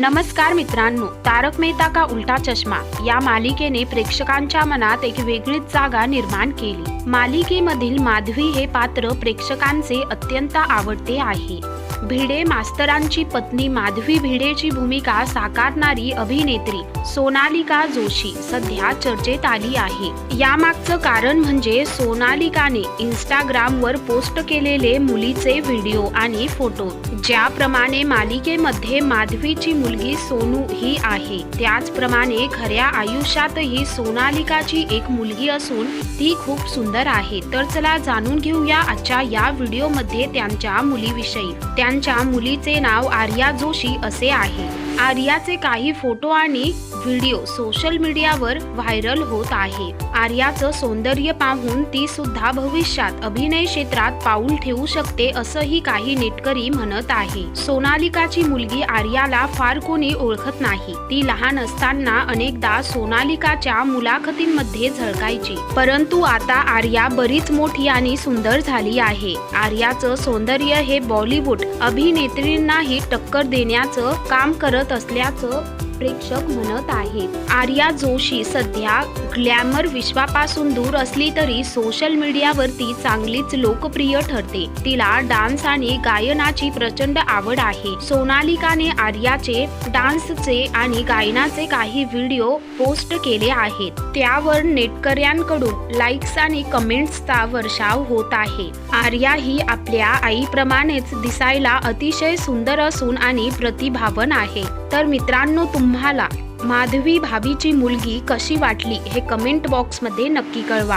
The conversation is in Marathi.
नमस्कार मित्रांनो तारक मेहता का उलटा चष्मा? या मालिकेने प्रेक्षकांच्या मनात एक वेगळीच जागा निर्माण केली. मालिकेमधील माधवी हे पात्र प्रेक्षकांचे अत्यंत आवडते आहे. भिडे मास्तरांची पत्नी माधवी भिडेची भूमिका साकारणारी अभिनेत्री सोनालिका जोशी सध्या चर्चेत आली आहे. यामागचं कारण म्हणजे सोनालिकाने इंस्टाग्रामवर पोस्ट केलेले मुलीचे व्हिडिओ आणि फोटो ज्याप्रमाणे मालिकेमध्ये माधवीची मुलगी सोनू ही आहे. त्याचप्रमाणे खऱ्या आयुष्यातही सोनालिकाची एक मुलगी असून ती खूप सुंदर आहे. तर चला जाणून घेऊया आजच्या या व्हिडिओमध्ये त्यांच्या मुलीविषयी. त्या त्यांच्या मुलीचे नाव आर्या जोशी असे आहे. आर्याचे काही फोटो आणि व्हिडिओ सोशल मीडियावर व्हायरल होत आहे. आर्याचं सौंदर्य पाहून ती सुद्धा भविष्यात अभिनय क्षेत्रात पाऊल ठेवू शकते असंही काही नेटकरी म्हणत आहे. सोनालिकाची मुलगी आर्याला फार कोणी ओळखत नाही. ती लहान असताना अनेकदा सोनालिकाच्या मुलाखतींमध्ये झळकायची. परंतु आता आर्या बरीच मोठी आणि सुंदर झाली आहे. आर्याचं सौंदर्य हे बॉलिवूड अभिनेत्रींनाही टक्कर देण्याचं काम करत असल्याचं प्रेक्षक म्हणत आहेत. आर्या जोशी सध्या ग्लॅमर विश्वापासून दूर असली तरी सोशल मीडियावरती चांगलीच लोकप्रिय ठरते. तिला डान्स आणि गायनाची प्रचंड आवड आहे. सोनालिकाने आर्याचे डान्सचे आणि गायनाचे काही व्हिडिओ पोस्ट केले आहेत. त्यावर नेटकऱ्यांकडून लाईक्स आणि कमेंट्सचा वर्षाव होत आहे. आर्या ही आपल्या आईप्रमाणेच दिसायला अतिशय सुंदर असून आणि प्रतिभावन आहे. तर मित्रांनो तुम्हाला माधवी भाभीची मुलगी कशी वाटली हे कमेंट बॉक्समध्ये नक्की कळवा.